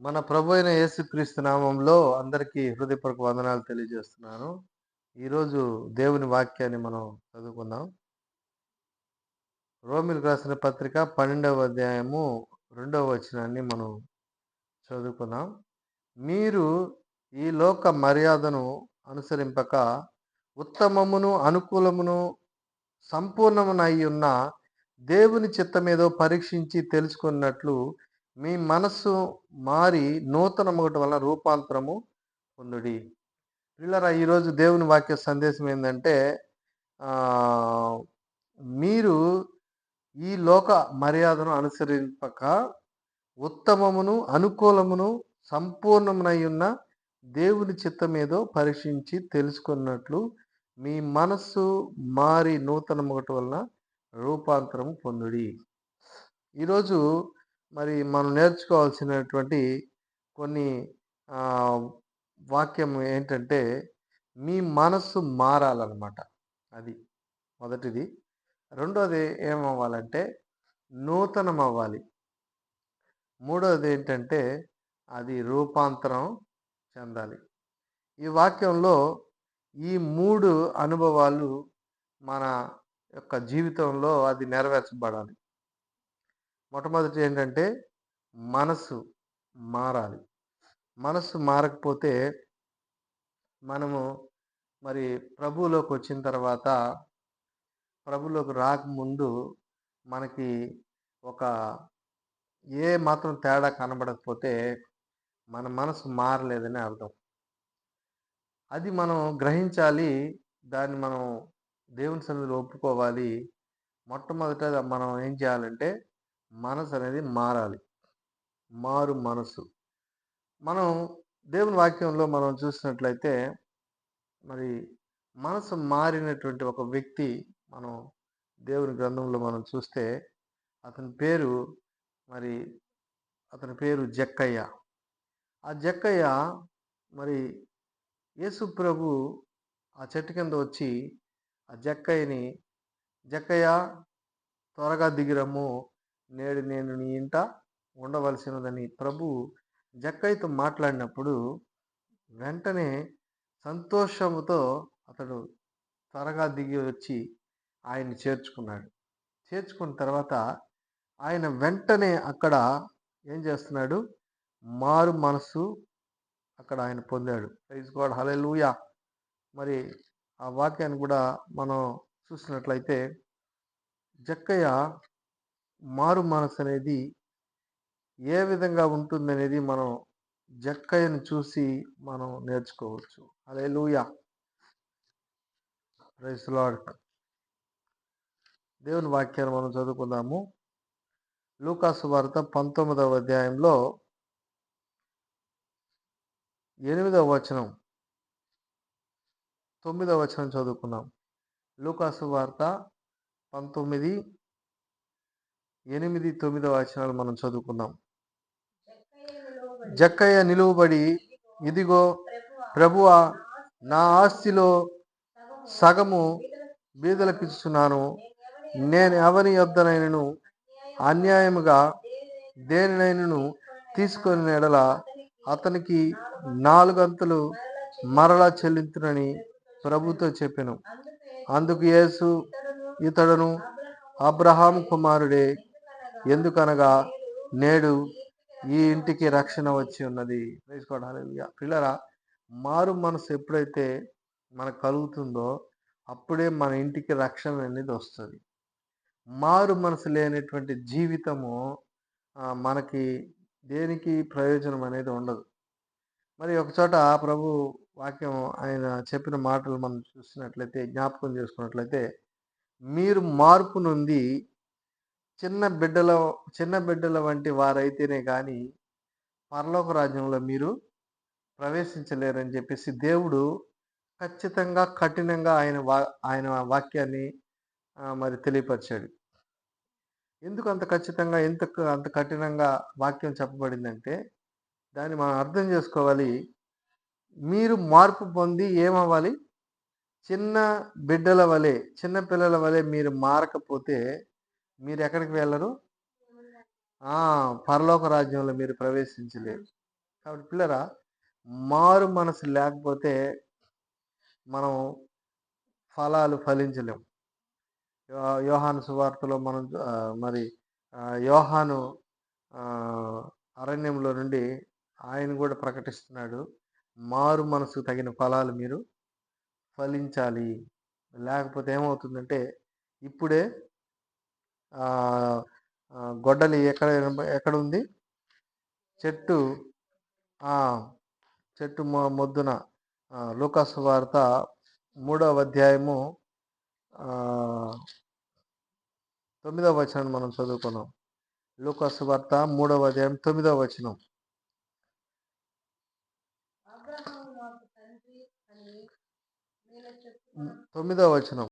మన ప్రభు అయిన యేసుక్రీస్తు నామంలో అందరికీ హృదయపూర్వక వందనాలు తెలియజేస్తున్నాను. ఈరోజు దేవుని వాక్యాన్ని మనం చదువుకుందాం. రోమిలకు రాసిన పత్రిక పన్నెండవ అధ్యాయము రెండవ వచనాన్ని మనం చదువుకుందాం. మీరు ఈ లోక మర్యాదను అనుసరింపక ఉత్తమమును అనుకూలమును సంపూర్ణమునై ఉన్న దేవుని చిత్తమేదో పరీక్షించి తెలుసుకున్నట్లు మీ మనస్సు మారి నూతన ఒకటి వలన రూపాంతరము పొందుడి. పిల్లరా ఈరోజు దేవుని వాక్య సందేశం ఏంటంటే మీరు ఈ లోక మర్యాదను అనుసరింపక ఉత్తమమును అనుకూలమును సంపూర్ణమునై ఉన్న దేవుని చిత్తం ఏదో పరీక్షించి తెలుసుకున్నట్లు మీ మనస్సు మారి నూతన ఒకటి వలన రూపాంతరం పొందుడి. ఈరోజు మరి మనం నేర్చుకోవాల్సినటువంటి కొన్ని వాక్యం ఏంటంటే మీ మనస్సు మారాలన్నమాట. అది మొదటిది. రెండోది ఏమవ్వాలంటే నూతనం అవ్వాలి మూడోది ఏంటంటే అది రూపాంతరం చెందాలి. ఈ వాక్యంలో ఈ మూడు అనుభవాలు మన యొక్క జీవితంలో అది నెరవేర్చబడాలి. మొట్టమొదటి ఏంటంటే మనసు మారాలి. మనసు మారకపోతే మనము మరి ప్రభువులోకి వచ్చిన తర్వాత ప్రభులోకి రాకముందు మనకి ఒక ఏ మాత్రం తేడా కనబడకపోతే మన మనసు మారలేదని అర్థం. అది మనం గ్రహించాలి దాన్ని మనం దేవుని సన్నిధిలో ఒప్పుకోవాలి. మొట్టమొదట మనం ఏం చేయాలంటే మనసు అనేది మారాలి. మారు మనసు. మనం దేవుని వాక్యంలో మనం చూసినట్లయితే మరి మనసు మారినటువంటి ఒక వ్యక్తి మనం దేవుని గ్రంథంలో మనం చూస్తే అతని పేరు మరి అతని పేరు జక్కయ్య. ఆ జక్కయ్య మరి యేసు ప్రభు ఆ చెట్టు కింద వచ్చి ఆ జక్కయ్యని జక్కయ్య త్వరగా దిగిరము నేడు నేను నీ ఇంట ఉండవలసినదని ప్రభు జక్కయ్యతో మాట్లాడినప్పుడు వెంటనే సంతోషముతో అతడు త్వరగా దిగి వచ్చి ఆయన్ని చేర్చుకున్నాడు. చేర్చుకున్న తర్వాత ఆయన వెంటనే అక్కడ ఏం చేస్తున్నాడు? మారు మనసు అక్కడ ఆయన పొందాడు. Praise God hallelujah. మరి ఆ వాక్యాన్ని కూడా మనం చూసినట్లయితే జక్కయ్య మారు మనసు అనేది ఏ విధంగా ఉంటుందనేది మనం జక్కయ్యను చూసి మనం నేర్చుకోవచ్చు. అదే లూయా లార్డ్ దేవుని వాక్యాన్ని మనం చదువుకుందాము. లూకాసు వార్త పంతొమ్మిదవ అధ్యాయంలో ఎనిమిదవ వచనం. తొమ్మిదవ వచనం చదువుకున్నాం లూకాసు వార్త పంతొమ్మిది ఎనిమిది తొమ్మిదవ వచనాలు మనం చదువుకుందాం. జక్కయ్య నిలువబడి ఇదిగో ప్రభువా నా ఆస్తిలో సగము బీదలకిస్తున్నాను నేను ఎవరి యొద్దనైనను అన్యాయముగా దేనినైనను తీసుకొని ఎడల అతనికి నాలుగంతులు మరలా చెల్లించునని ప్రభుతో చెప్పాను. అందుకు యేసు ఇతడును అబ్రహాం కుమారుడే ఎందుకనగా నేడు ఈ ఇంటికి రక్షణ వచ్చి ఉన్నది. పిల్లరా మారు మనసు ఎప్పుడైతే మనకు కలుగుతుందో అప్పుడే మన ఇంటికి రక్షణ అనేది వస్తుంది. మారు మనసు లేనటువంటి జీవితము మనకి దేనికి ప్రయోజనం అనేది ఉండదు. మరి ఒకచోట ప్రభు వాక్యం ఆయన చెప్పిన మాటలు మనం చూసినట్లయితే జ్ఞాపకం చేసుకున్నట్లయితే మీరు మార్పు నుండి చిన్న బిడ్డల చిన్న బిడ్డల వంటి వారైతేనే కానీ పరలోక రాజ్యంలో మీరు ప్రవేశించలేరని చెప్పేసి దేవుడు ఖచ్చితంగా కఠినంగా ఆయన వా ఆయన వాక్యాన్ని మరి తెలియపరిచాడు. ఎందుకు అంత ఖచ్చితంగా ఎంత అంత కఠినంగా వాక్యం చెప్పబడిందంటే దాన్ని మనం అర్థం చేసుకోవాలి. మీరు మార్పు పొంది ఏమవ్వాలి? చిన్న బిడ్డల వలె చిన్న పిల్లల వలె మీరు మారకపోతే మీరు ఎక్కడికి వెళ్ళరు? పరలోక రాజ్యంలో మీరు ప్రవేశించలేరు. కాబట్టి పిల్లరా మారు మనసు లేకపోతే మనం ఫలాలు ఫలించలేం. యోహాను సువార్తలో మనం మరి యోహాను అరణ్యంలో నుండి ఆయన కూడా ప్రకటిస్తున్నాడు మారు మనసుకు తగిన ఫలాలు మీరు ఫలించాలి. లేకపోతే ఏమవుతుందంటే ఇప్పుడే గొడ్డలి ఎక్కడ ఎక్కడ ఉంది? చెట్టు చెట్టు మొద్దున లూకాసు వార్త మూడవ అధ్యాయము తొమ్మిదవ వచనం మనం చదువుకున్నాం. లూకాసు వార్త మూడవ అధ్యాయం తొమ్మిదవ వచనం. తొమ్మిదవ వచనం.